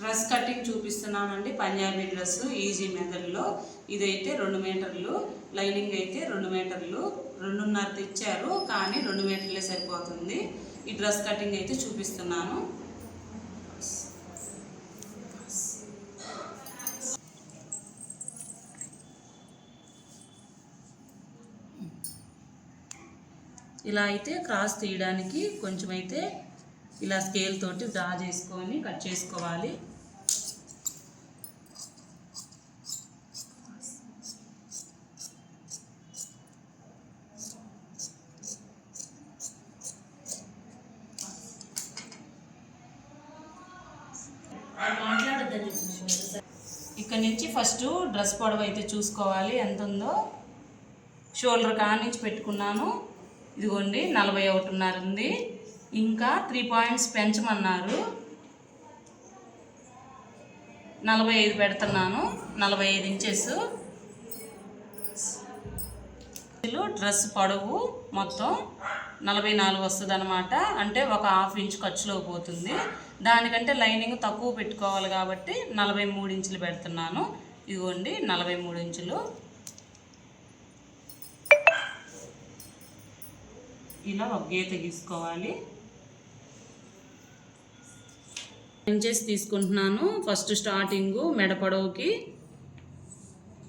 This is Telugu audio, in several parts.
డ్రెస్ కటింగ్ చూపిస్తున్నానండి పంజాబీ డ్రెస్ ఈజీ మెథడ్లో. ఇదైతే రెండు మీటర్లు. లైనింగ్ అయితే రెండు మీటర్లు. రెండున్నర తెచ్చారు కానీ రెండు మీటర్లే సరిపోతుంది. ఈ డ్రెస్ కటింగ్ అయితే చూపిస్తున్నాను. ఇలా అయితే క్రాస్ తీయడానికి కొంచెం అయితే ఇలా స్కేల్ తోటి డ్రా చేసుకొని కట్ చేసుకోవాలి ఇక్కడ నుంచి ఫస్ట్ డ్రెస్ పొడవు అయితే చూసుకోవాలి. ఎంత ఉందో షోల్డర్ కాడ నుంచి పెట్టుకున్నాను. ఇదిగోండి నలభై ఒకటిన్నర ఉంది. ఇంకా త్రీ పాయింట్స్ పెంచమన్నారు. నలభై ఐదు పెడుతున్నాను. నలభై ఐదు ఇంచెస్. డ్రెస్ పొడవు మొత్తం నలభై నాలుగు వస్తుంది అనమాట అంటే ఒక హాఫ్ ఇంచ్ ఖర్చులో పోతుంది. దానికంటే లైనింగ్ తక్కువ పెట్టుకోవాలి కాబట్టి నలభై మూడు ఇంచులు పెడుతున్నాను. ఇదిగోండి నలభై మూడు ఇంచులు. ఇలా ఒక గీత గీసుకోవాలి. ఇంచెస్ తీసుకుంటున్నాను. ఫస్ట్ స్టార్టింగ్ మెడ పొడవుకి.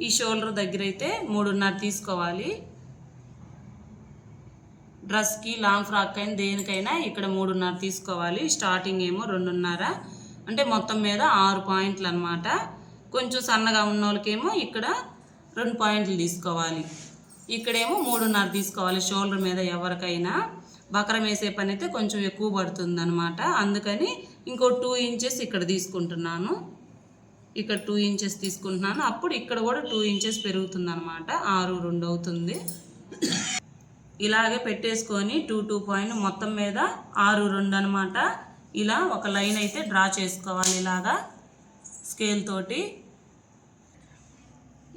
ఈ షోల్డర్ దగ్గర అయితే మూడున్నర తీసుకోవాలి. డ్రెస్కి లాంగ్ ఫ్రాక్ అయిన దేనికైనా ఇక్కడ మూడున్నర తీసుకోవాలి. స్టార్టింగ్ ఏమో రెండున్నర. అంటే మొత్తం మీద ఆరు పాయింట్లు అనమాట కొంచెం సన్నగా ఉన్న వాళ్ళకేమో ఇక్కడ రెండు పాయింట్లు తీసుకోవాలి. ఇక్కడేమో మూడున్నర తీసుకోవాలి షోల్డర్ మీద ఎవరికైనా. బకరం వేసే పని అయితే కొంచెం ఎక్కువ పడుతుంది అనమాట అందుకని ఇంకో టూ ఇంచెస్ ఇక్కడ తీసుకుంటున్నాను. ఇక్కడ టూ ఇంచెస్ తీసుకుంటున్నాను. అప్పుడు ఇక్కడ కూడా టూ ఇంచెస్ పెరుగుతుంది అనమాట ఆరు రెండు అవుతుంది. ఇలాగే పెట్టేసుకొని టూ టూ పాయింట్ మొత్తం మీద ఆరు రెండు అనమాట ఇలా ఒక లైన్ అయితే డ్రా చేసుకోవాలి ఇలాగా స్కేల్ తోటి.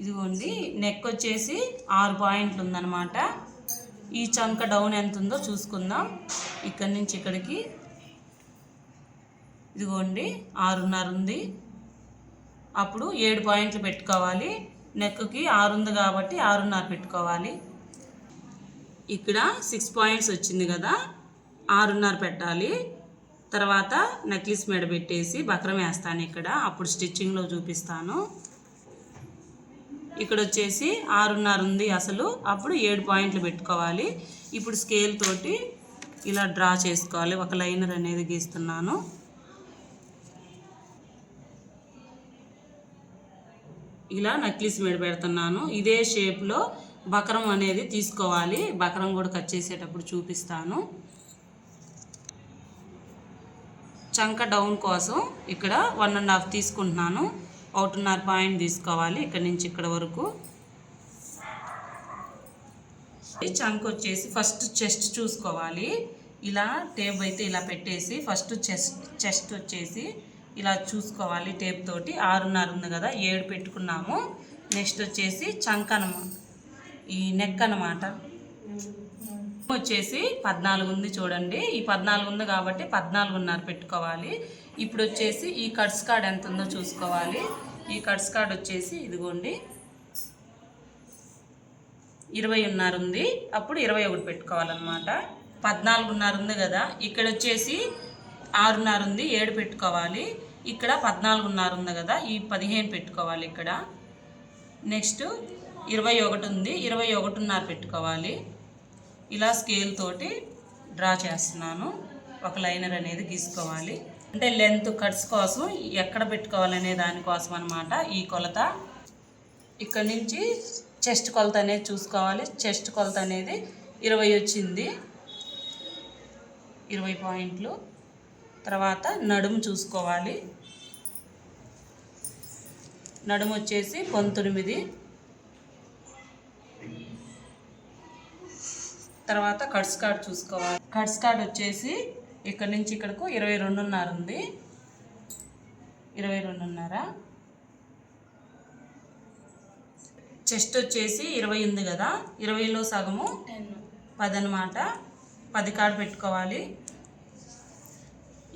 ఇదిగోండి నెక్ వచ్చేసి ఆరు పాయింట్లు ఉందన్నమాట. ఈ చంక డౌన్ ఎంత ఉందో చూసుకుందాం. ఇక్కడి నుంచి ఇక్కడికి. ఇదిగోండి ఆరున్నర ఉంది. అప్పుడు ఏడు పాయింట్లు పెట్టుకోవాలి. నెక్కి ఆరు ఉంది కాబట్టి ఆరున్నర పెట్టుకోవాలి. ఇక్కడ సిక్స్ పాయింట్స్ వచ్చింది కదా ఆరున్నర పెట్టాలి. తర్వాత నెక్లెస్ మెడ పెట్టేసి బక్రం వేస్తాను ఇక్కడ. అప్పుడు స్టిచ్చింగ్లో చూపిస్తాను. ఇక్కడ వచ్చేసి ఆరున్నర ఉంది అసలు. అప్పుడు ఏడు పాయింట్లు పెట్టుకోవాలి. ఇప్పుడు స్కేల్ తోటి ఇలా డ్రా చేసుకోవాలి. ఒక లైనర్ అనేది గీస్తున్నాను. ఇలా నక్లీస్ మీద పెడుతున్నాను. ఇదే షేప్లో బకరం అనేది తీసుకోవాలి. బకరం కూడా కట్ చేసేటప్పుడు చూపిస్తాను. చంక డౌన్ కోసం ఇక్కడ వన్ అండ్ హాఫ్ తీసుకుంటున్నాను. ఒకటిన్నర పాయింట్ తీసుకోవాలి. ఇక్కడ నుంచి ఇక్కడ వరకు. ఈ చంక వచ్చేసి ఫస్ట్ చెస్ట్ చూసుకోవాలి. ఇలా టేప్ అయితే ఇలా పెట్టేసి ఫస్ట్ చెస్ట్ చెస్ట్ వచ్చేసి ఇలా చూసుకోవాలి టేప్ తోటి. ఆరున్నర ఉంది కదా ఏడు పెట్టుకున్నాము. నెక్స్ట్ వచ్చేసి చంకనమ ఈ నెక్ అన్నమాట. వచ్చేసి పద్నాలుగు ఉంది చూడండి. ఈ పద్నాలుగు ఉంది కాబట్టి పద్నాలుగున్నర పెట్టుకోవాలి. ఇప్పుడు వచ్చేసి ఈ కట్స్ కార్డ్ ఎంత ఉందో చూసుకోవాలి. ఈ కట్స్ కార్డ్ వచ్చేసి ఇదిగోండి. ఇరవై ఉన్నారు ఉంది. అప్పుడు ఇరవై ఒకటి పెట్టుకోవాలన్నమాట. పద్నాలుగున్నర ఉంది కదా. ఇక్కడ వచ్చేసి ఆరున్నర ఉంది. ఏడు పెట్టుకోవాలి. ఇక్కడ పద్నాలుగున్నర ఉంది కదా. ఈ పదిహేను పెట్టుకోవాలి ఇక్కడ. నెక్స్ట్ ఇరవై ఒకటి ఉంది. ఇరవై ఒకటిన్నర పెట్టుకోవాలి. ఇలా స్కేల్ తోటి డ్రా చేస్తున్నాను. ఒక లైనర్ అనేది గీసుకోవాలి. అంటే లెంత్ కట్స్ కోసం ఎక్కడ పెట్టుకోవాలనే దానికోసం అనమాట ఈ కొలత. ఇక్కడ నుంచి చెస్ట్ కొలత అనేది చూసుకోవాలి. చెస్ట్ కొలత అనేది ఇరవై వచ్చింది. ఇరవై పాయింట్లు. తర్వాత నడుము చూసుకోవాలి. నడుము వచ్చేసి పంతొమ్మిది. తర్వాత కట్స్ కార్డ్ చూసుకోవాలి. కట్స్ కార్డ్ వచ్చేసి ఇక్కడ నుంచి ఇక్కడకు ఇరవై రెండున్నర ఉంది. ఇరవై రెండున్నర. చెస్ట్ వచ్చేసి ఇరవై ఉంది కదా. ఇరవైలో సగము పది అనమాట పది కార్డు పెట్టుకోవాలి.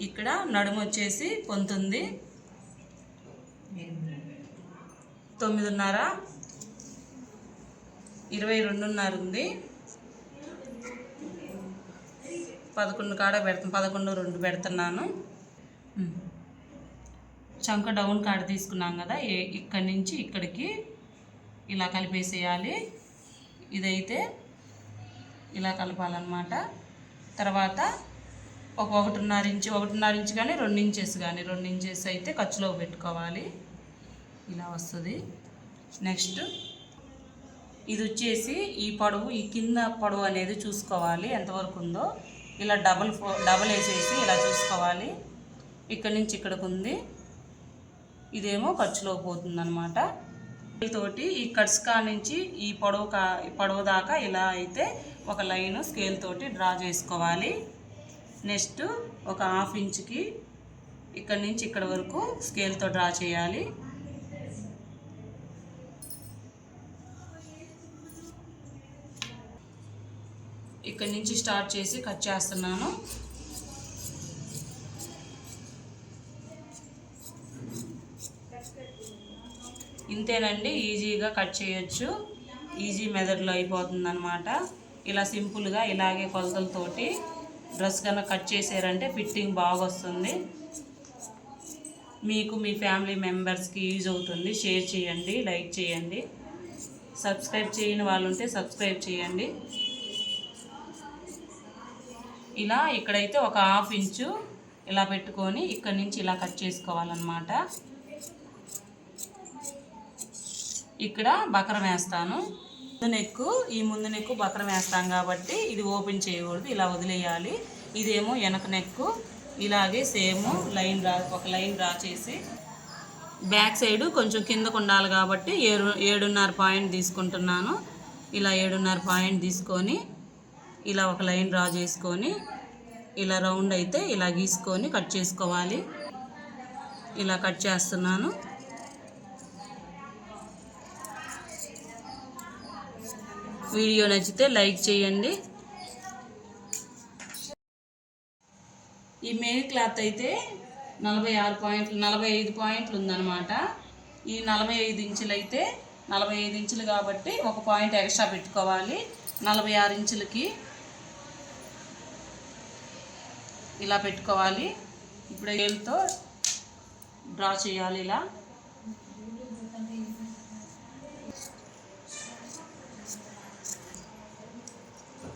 ఇక్కడ నడుము వచ్చేసి పొంతుంది తొమ్మిదిన్నర. ఇరవై రెండున్నర ఉంది. పదకొండు కాడ పెడతాను పదకొండు రెండు పెడుతున్నాను. చంక డౌన్ కాడ తీసుకున్నాం కదా ఏ- ఇక్కడి నుంచి ఇక్కడికి ఇలా కలిపేసేయాలి. ఇదైతే ఇలా కలపాలన్నమాట. తర్వాత ఒక ఒకటిన్నర ఇంచు ఒకటిన్నర ఇంచు కానీ రెండు ఇంచెస్ కానీ రెండు ఇంచెస్ అయితే ఖర్చులో పెట్టుకోవాలి. ఇలా వస్తుంది. నెక్స్ట్ ఇది వచ్చేసి ఈ పొడవు ఈ కింద పొడవు అనేది చూసుకోవాలి. ఎంతవరకు ఉందో ఇలా డబల్ ఫో డబల్ వేసేసి ఇలా చూసుకోవాలి. ఇక్కడ నుంచి ఇక్కడికి ఉంది. ఇదేమో ఖర్చులో పోతుంది అనమాట తోటి ఈ కట్స్ కా నుంచి ఈ పొడవు కా ఈ పొడవు దాకా ఇలా అయితే ఒక లైన్ స్కేల్ తోటి డ్రా చేసుకోవాలి. నెక్స్ట్ ఒక హాఫ్ ఇంచ్కి ఇక్కడ నుంచి ఇక్కడ వరకు స్కేల్తో డ్రా చేయాలి. ఇక్కడ నుంచి స్టార్ట్ చేసి కట్ చేస్తున్నాను. ఇంతేనండి ఈజీగా కట్ చేయొచ్చు. ఈజీ మెథడ్లో అయిపోతుంది అనమాట ఇలా సింపుల్గా ఇలాగే కొలతలతోటి డ్రెస్ కన్నా కట్ చేసారంటే ఫిట్టింగ్ బాగా వస్తుంది మీకు మీ ఫ్యామిలీ మెంబర్స్కి యూజ్ అవుతుంది. షేర్ చేయండి లైక్ చేయండి. సబ్స్క్రైబ్ చేయని వాళ్ళు ఉంటే సబ్స్క్రైబ్ చేయండి. ఇలా ఇక్కడైతే ఒక హాఫ్ ఇంచు ఇలా పెట్టుకొని ఇక్కడ నుంచి ఇలా కట్ చేసుకోవాలన్నమాట. ఇక్కడ బకరం వేస్తాను. ముందు నెక్కు ఈ ముందు నెక్కు బకరం వేస్తాం కాబట్టి ఇది ఓపెన్ చేయకూడదు ఇలా వదిలేయాలి. ఇదేమో వెనక నెక్కు ఇలాగే సేమ్ లైన్ రా ఒక లైన్ డ్రా చేసి. బ్యాక్ సైడ్ కొంచెం కిందకు ఉండాలి కాబట్టి ఏడు ఏడున్నర పాయింట్ తీసుకుంటున్నాను. ఇలా ఏడున్నర పాయింట్ తీసుకొని ఇలా ఒక లైన్ డ్రా చేసుకొని ఇలా రౌండ్ అయితే ఇలా గీసుకొని కట్ చేసుకోవాలి. ఇలా కట్ చేస్తున్నాను. వీడియో నచ్చితే లైక్ చేయండి. ఈ మెయిన్ క్లాత్ అయితే నలభై ఆరు పాయింట్లు నలభై ఐదు పాయింట్లు ఉందన్నమాట. ఈ నలభై ఐదు ఇంచులు అయితే నలభై ఐదు ఇంచులు కాబట్టి ఒక పాయింట్ ఎక్స్ట్రా పెట్టుకోవాలి. నలభై ఆరు ఇంచులకి ఇలా పెట్టుకోవాలి. ఇప్పుడు ఏళ్ళతో డ్రా చేయాలి ఇలా.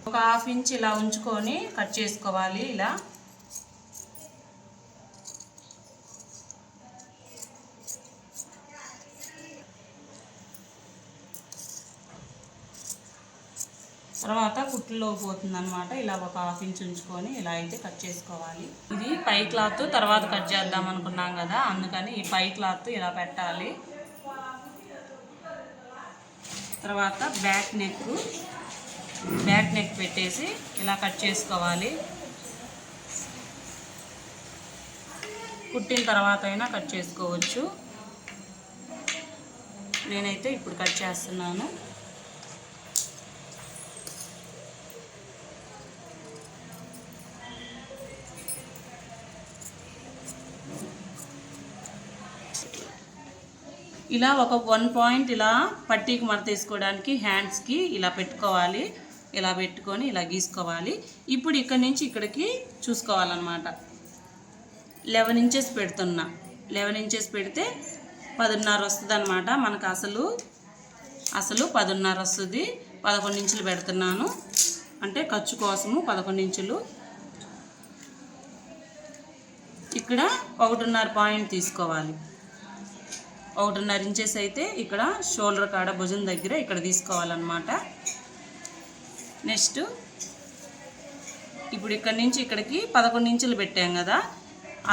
ఒక హాఫ్ ఇంచ్ ఇలా ఉంచుకొని కట్ చేసుకోవాలి ఇలా. తర్వాత కుట్టులో పోతుంది అనమాట ఇలా ఒక హాఫ్ ఇంచ్ ఉంచుకొని ఇలా అయితే కట్ చేసుకోవాలి. ఇది పై క్లాత్ తర్వాత కట్ చేద్దాం అనుకున్నాం కదా అందుకని ఈ పై క్లాత్ ఇలా పెట్టాలి. తర్వాత బ్యాక్ నెక్ బ్యాక్ నెక్ పెట్టేసి ఇలా కట్ చేసుకోవాలి. కుట్టిన తర్వాత అయినా కట్ చేసుకోవచ్చు. నేనైతే ఇప్పుడు కట్ చేస్తున్నాను. ఇలా ఒక వన్ పాయింట్ ఇలా పట్టీకి మడత తీసుకోవడానికి హ్యాండ్స్కి ఇలా పెట్టుకోవాలి. ఇలా పెట్టుకొని ఇలా గీసుకోవాలి. ఇప్పుడు ఇక్కడ నుంచి ఇక్కడికి చూసుకోవాలన్నమాట. లెవెన్ ఇంచెస్ పెడుతున్నా. లెవెన్ ఇంచెస్ పెడితే పదిన్నర వస్తుంది అనమాట మనకు అసలు అసలు పదిన్నర వస్తుంది. పదకొండు ఇంచులు పెడుతున్నాను. అంటే ఖర్చు కోసము పదకొండు ఇంచులు. ఇక్కడ ఒకటిన్నర పాయింట్ తీసుకోవాలి. ఒకటిన్నర ఇంచెస్ అయితే ఇక్కడ షోల్డర్ కాడ భుజం దగ్గర ఇక్కడ తీసుకోవాలన్నమాట. నెక్స్ట్ ఇప్పుడు ఇక్కడ నుంచి ఇక్కడికి పదకొండు ఇంచులు పెట్టాం కదా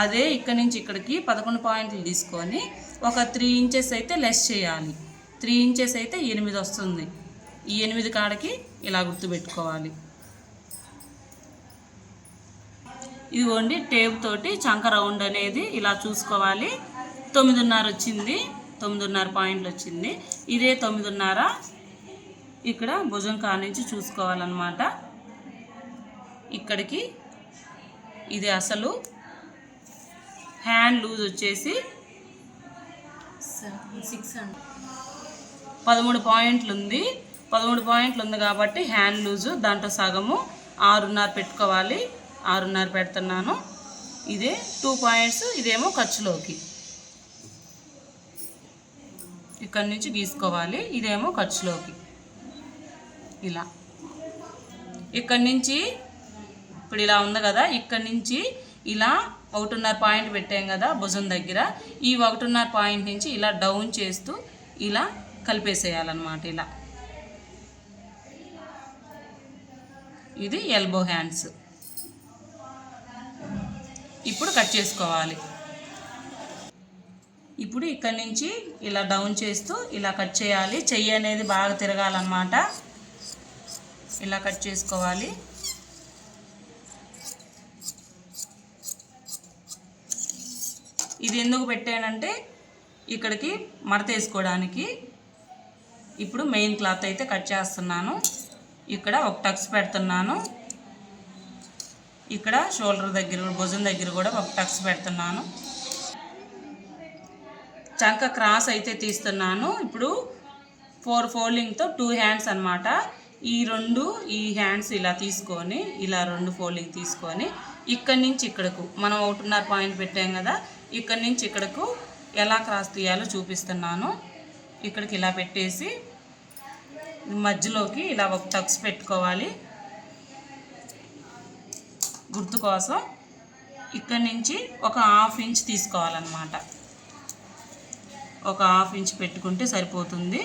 అదే ఇక్కడ నుంచి ఇక్కడికి పదకొండు పాయింట్లు తీసుకొని ఒక త్రీ ఇంచెస్ అయితే లెస్ చేయాలి. త్రీ ఇంచెస్ అయితే ఎనిమిది వస్తుంది. ఈ ఎనిమిది కాడకి ఇలా గుర్తుపెట్టుకోవాలి. ఇదిగోండి టేప్ తోటి చంక రౌండ్ అనేది ఇలా చూసుకోవాలి. తొమ్మిదిన్నర వచ్చింది తొమ్మిదిన్నర పాయింట్లు వచ్చింది. ఇదే తొమ్మిదిన్నర ఇక్కడ భుజం కా నుంచి చూసుకోవాలన్నమాట. ఇక్కడికి ఇది అసలు హ్యాండ్ లూజ్ వచ్చేసి సిక్స్ పదమూడు పాయింట్లు ఉంది. పదమూడు పాయింట్లు ఉంది కాబట్టి హ్యాండ్ లూజు దాంట్లో సగము ఆరున్నర పెట్టుకోవాలి. ఆరున్నర పెడుతున్నాను. ఇదే టూ పాయింట్స్ ఇదేమో ఖర్చులోకి. ఇక్కడ నుంచి గీసుకోవాలి. ఇదేమో ఖర్చులోకి. ఇలా. ఇక్కడ నుంచి ఇప్పుడు ఇలా ఉంది కదా ఇక్కడ నుంచి ఇలా ఒకటిన్నర పాయింట్ పెట్టాం కదా భుజం దగ్గర. ఈ ఒకటిన్నర పాయింట్ నుంచి ఇలా డౌన్ చేస్తూ ఇలా కలిపేసేయాలన్నమాట ఇలా. ఇది ఎల్బో హ్యాండ్స్. ఇప్పుడు కట్ చేసుకోవాలి. ఇప్పుడు ఇక్కడ నుంచి ఇలా డౌన్ చేస్తూ ఇలా కట్ చేయాలి. చెయ్యి అనేది బాగా తిరగాలన్నమాట. ఇలా కట్ చేసుకోవాలి. ఇది ఎందుకు పెట్టానంటే ఇక్కడికి మడత వేసుకోవడానికి. ఇప్పుడు మెయిన్ క్లాత్ అయితే కట్ చేస్తున్నాను. ఇక్కడ ఒక టక్స్ పెడుతున్నాను. ఇక్కడ షోల్డర్ దగ్గర భుజం దగ్గర కూడా ఒక టక్స్ పెడుతున్నాను. చంక క్రాస్ అయితే తీస్తున్నాను. ఇప్పుడు ఫోర్ ఫోల్డింగ్తో టూ హ్యాండ్స్ అనమాట ఈ రెండు ఈ హ్యాండ్స్ ఇలా తీసుకొని ఇలా రెండు ఫోల్డింగ్ తీసుకొని ఇక్కడి నుంచి ఇక్కడకు మనం ఒకటిన్నర పాయింట్ పెట్టాం కదా ఇక్కడి నుంచి ఇక్కడకు ఎలా క్రాస్ తీయాలో చూపిస్తున్నాను. ఇక్కడికి ఇలా పెట్టేసి మధ్యలోకి ఇలా ఒక టక్స్ పెట్టుకోవాలి. గుర్తు కోసం ఇక్కడి నుంచి ఒక హాఫ్ ఇంచ్ తీసుకోవాలన్నమాట. ఒక హాఫ్ ఇంచ్ పెట్టుకుంటే సరిపోతుంది.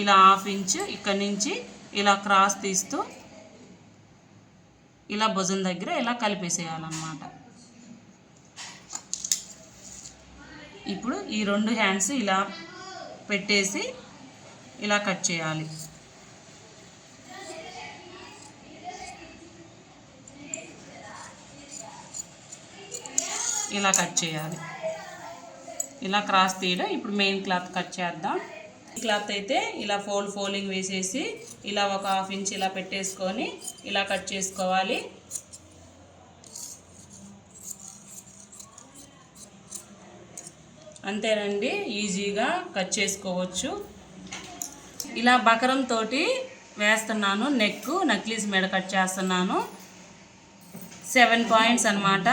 ఇలా హాఫ్ ఇంచ్ ఇక్కడ నుంచి ఇలా క్రాస్ తీస్తూ ఇలా భుజం దగ్గర ఇలా కలిపేసేయాలన్నమాట. ఇప్పుడు ఈ రెండు హ్యాండ్స్ ఇలా పెట్టేసి ఇలా కట్ చేయాలి. ఇలా కట్ చేయాలి. ఇలా క్రాస్ తీయడం. ఇప్పుడు మెయిన్ క్లాత్ కట్ చేద్దాం. క్లాత్ అయితే ఇలా ఫోల్డ్ ఫోల్డింగ్ వేసేసి ఇలా ఒక హాఫ్ ఇంచ్ ఇలా పెట్టేసుకొని ఇలా కట్ చేసుకోవాలి. అంతేనండి ఈజీగా కట్ చేసుకోవచ్చు. ఇలా బకరం తోటి వేస్తున్నాను నెక్ నక్లీస్ మీద కట్ చేస్తున్నాను. సెవెన్ పాయింట్స్ అన్నమాట.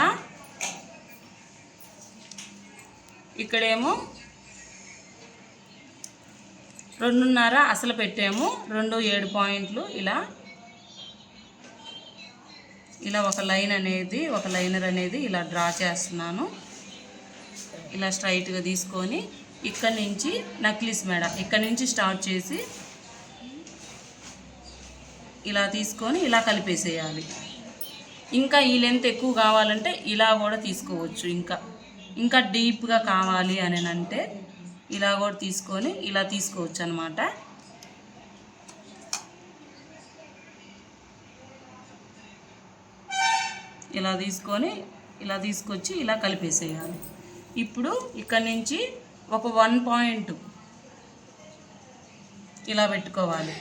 ఇక్కడేమో రెండున్నర అసలు పెట్టాము. రెండు ఏడు పాయింట్లు ఇలా. ఇలా ఒక లైన్ అనేది ఒక లైనర్ అనేది ఇలా డ్రా చేస్తున్నాను. ఇలా స్ట్రైట్గా తీసుకొని ఇక్కడ నుంచి నక్లీస్ మెడ ఇక్కడ నుంచి స్టార్ట్ చేసి ఇలా తీసుకొని ఇలా కలిపేసేయాలి. ఇంకా ఈ లెంత్ ఎక్కువ కావాలంటే ఇలా కూడా తీసుకోవచ్చు ఇంకా. ఇంకా డీప్గా కావాలి అని అంటే ఇలా కూడా తీసుకొని ఇలా తీసుకోవచ్చు అనమాట ఇలా తీసుకొని ఇలా తీసుకొచ్చి ఇలా కలిపేసేయాలి. ఇప్పుడు ఇక్కడ నుంచి ఒక వన్ పాయింట్ ఇలా పెట్టుకోవాలి.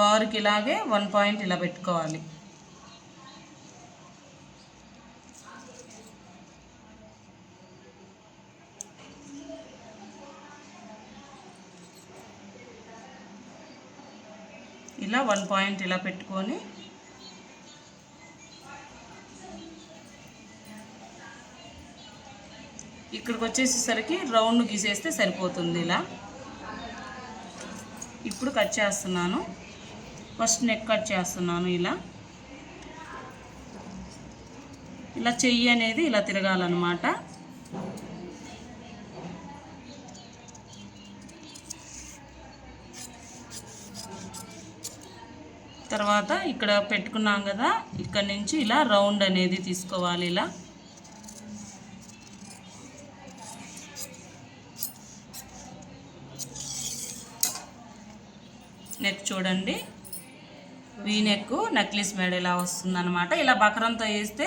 వారికి ఇలాగే వన్ పాయింట్ ఇలా పెట్టుకోవాలి. ఇలా వన్ పాయింట్ ఇలా పెట్టుకొని ఇక్కడికి వచ్చేసేసరికి రౌండ్ గీసేస్తే సరిపోతుంది ఇలా. ఇప్పుడు కట్ చేస్తున్నాను. ఫస్ట్ నెక్ కట్ చేస్తున్నాను ఇలా. ఇలా చెయ్యి అనేది ఇలా తిరగాలన్నమాట. తర్వాత ఇక్కడ పెట్టుకున్నాం కదా ఇక్కడ నుంచి ఇలా రౌండ్ అనేది తీసుకోవాలి ఇలా. నెక్ చూడండి. వీ నెక్ నెక్లెస్ మేడ ఇలా వస్తుంది అనమాట ఇలా బకరంతో వేస్తే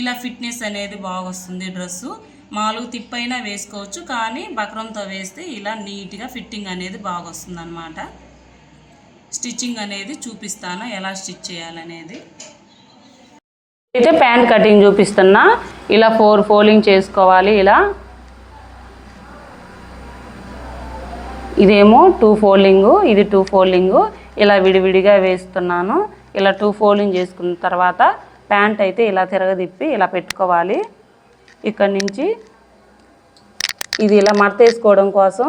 ఇలా ఫిట్నెస్ అనేది బాగా వస్తుంది డ్రెస్సు. మాలు తిప్పైనా వేసుకోవచ్చు కానీ బకరంతో వేస్తే ఇలా నీట్గా ఫిట్టింగ్ అనేది బాగా వస్తుంది అనమాట స్టిచ్చింగ్ అనేది చూపిస్తాను? ఎలా స్టిచ్ చేయాలనేది? అయితే ప్యాంట్ కటింగ్ చూపిస్తున్నా ఇలా ఫోర్ ఫోల్డింగ్ చేసుకోవాలి ఇలా. ఇదేమో టూ ఫోల్డింగు ఇది టూ ఫోల్డింగు. ఇలా విడివిడిగా వేస్తున్నాను. ఇలా టూ ఫోల్డింగ్ చేసుకున్న తర్వాత ప్యాంట్ అయితే ఇలా తిరగదిప్పి ఇలా పెట్టుకోవాలి. ఇక్కడ నుంచి ఇది ఇలా మడతేసుకోవడం కోసం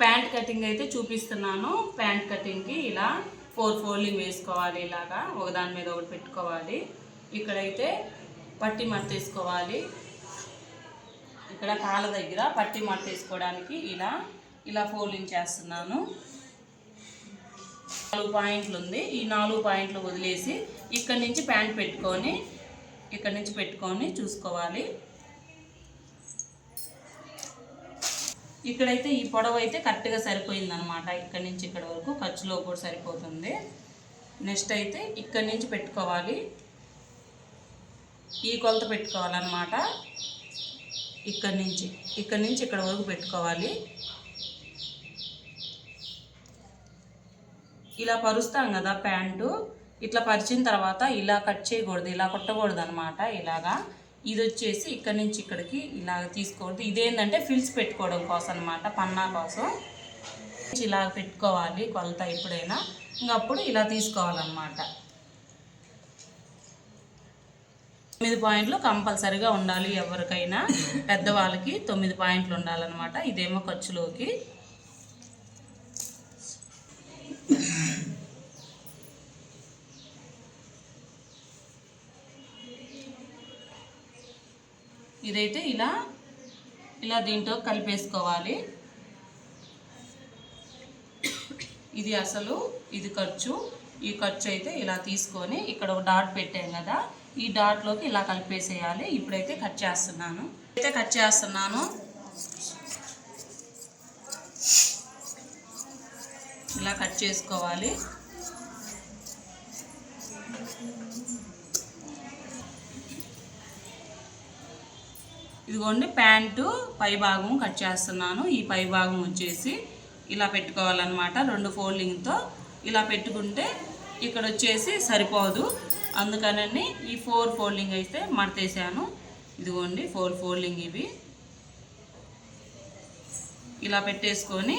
ప్యాంట్ కటింగ్ అయితే చూపిస్తున్నాను. ప్యాంట్ కటింగ్కి ఇలా ఫోర్ ఫోల్డింగ్ వేసుకోవాలి ఇలాగా. ఒకదాని మీద ఒకటి పెట్టుకోవాలి. ఇక్కడైతే పట్టి మడతేసుకోవాలి ఇక్కడ కాళ్ళ దగ్గర పట్టి మడతేసుకోవడానికి ఇలా ఇలా ఫోల్డింగ్ చేస్తున్నాను. నాలుగు పాయింట్లు ఉంది. ఈ నాలుగు పాయింట్లు వదిలేసి ఇక్కడ నుంచి ప్యాంట్ పెట్టుకొని ఇక్కడ నుంచి పెట్టుకొని చూసుకోవాలి. ఇక్కడైతే ఈ పొడవు అయితే కరెక్ట్గా సరిపోయింది అనమాట ఇక్కడ నుంచి ఇక్కడ వరకు ఖర్చులో కూడా సరిపోతుంది. నెక్స్ట్ అయితే ఇక్కడ నుంచి పెట్టుకోవాలి. ఈ కొలత పెట్టుకోవాలన్నమాట. ఇక్కడ నుంచి ఇక్కడ నుంచి ఇక్కడ వరకు పెట్టుకోవాలి. ఇలా పరుస్తాం కదా ప్యాంటు. ఇట్లా పరిచిన తర్వాత ఇలా కట్ చేయకూడదు ఇలా కొట్టకూడదు అనమాట ఇలాగా. ఇది వచ్చేసి ఇక్కడ నుంచి ఇక్కడికి ఇలాగ తీసుకోవద్దు ఇదేంటంటే ఫిల్స్ పెట్టుకోవడం కోసం అనమాట పన్నా కోసం. ఇలా పెట్టుకోవాలి కొలత ఎప్పుడైనా. ఇంకప్పుడు ఇలా తీసుకోవాలన్నమాట. తొమ్మిది పాయింట్లు కంపల్సరిగా ఉండాలి ఎవరికైనా. పెద్దవాళ్ళకి తొమ్మిది పాయింట్లు ఉండాలన్నమాట. ఇదేమో ఖర్చులోకి. ఇదైతే ఇలా ఇలా దీంట్లో కలిపేసుకోవాలి. ఇది అసలు ఇది ఖర్చు. ఈ ఖర్చు అయితే ఇలా తీసుకొని ఇక్కడ ఒక డాట్ పెట్టాం కదా ఈ డాట్లోకి ఇలా కలిపేసేయాలి. ఇప్పుడైతే కట్ చేస్తున్నాను. అయితే కట్ చేస్తున్నాను. ఇలా కట్ చేసుకోవాలి. ఇదిగోండి ప్యాంటు పై భాగం కట్ చేస్తున్నాను. ఈ పై భాగం వచ్చేసి ఇలా పెట్టుకోవాలన్నమాట రెండు ఫోల్డింగ్తో. ఇలా పెట్టుకుంటే ఇక్కడ వచ్చేసి సరిపోదు. అందుకనని ఈ ఫోర్ ఫోల్డింగ్ అయితే మడతేసాను. ఇదిగోండి ఫోర్ ఫోల్డింగ్ ఇవి. ఇలా పెట్టేసుకొని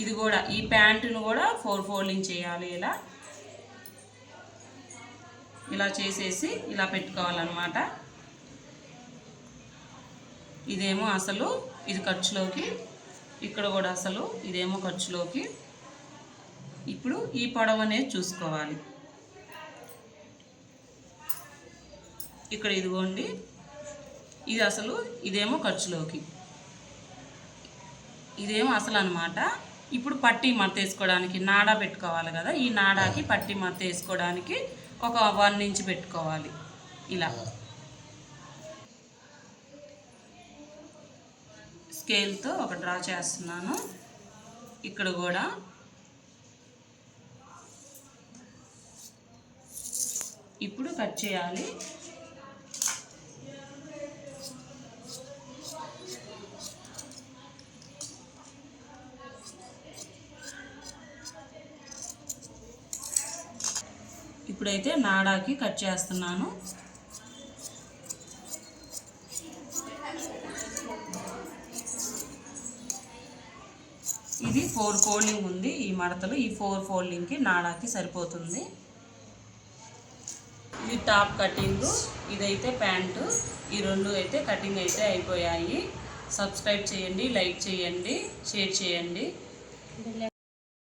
ఇది కూడా ఈ ప్యాంటును కూడా ఫోర్ ఫోల్డింగ్ చేయాలి ఇలా. ఇలా చేసేసి ఇలా పెట్టుకోవాలన్నమాట. ఇదేమో అసలు ఇది ఖర్చులోకి ఇక్కడ కూడా అసలు ఇదేమో ఖర్చులోకి. ఇప్పుడు ఈ పొడవు అనేది చూసుకోవాలి. ఇక్కడ ఇదిగోండి ఇది అసలు ఇదేమో ఖర్చులోకి. ఇదేమో అసలు అనమాట ఇప్పుడు పట్టి మడత వేసుకోవడానికి నాడా పెట్టుకోవాలి కదా ఈ నాడాకి పట్టి మడత వేసుకోవడానికి ఒక వన్ ఇంచ్ పెట్టుకోవాలి. ఇలా. స్కేల్తో ఒక డ్రా చేస్తున్నాను. ఇక్కడ కూడా. ఇప్పుడు కట్ చేయాలి. ఇప్పుడైతే నాడాకి కట్ చేస్తున్నాను. ఫోర్ ఫోల్డింగ్ ఉంది ఈ మడతలు. ఈ ఫోర్ ఫోల్డింగ్కి నాడాకి సరిపోతుంది. ఇది టాప్ కటింగ్ ఇదైతే ప్యాంటు ఈ రెండు అయితే కటింగ్ అయితే అయిపోయాయి. సబ్స్క్రైబ్ చేయండి లైక్ చేయండి షేర్ చేయండి.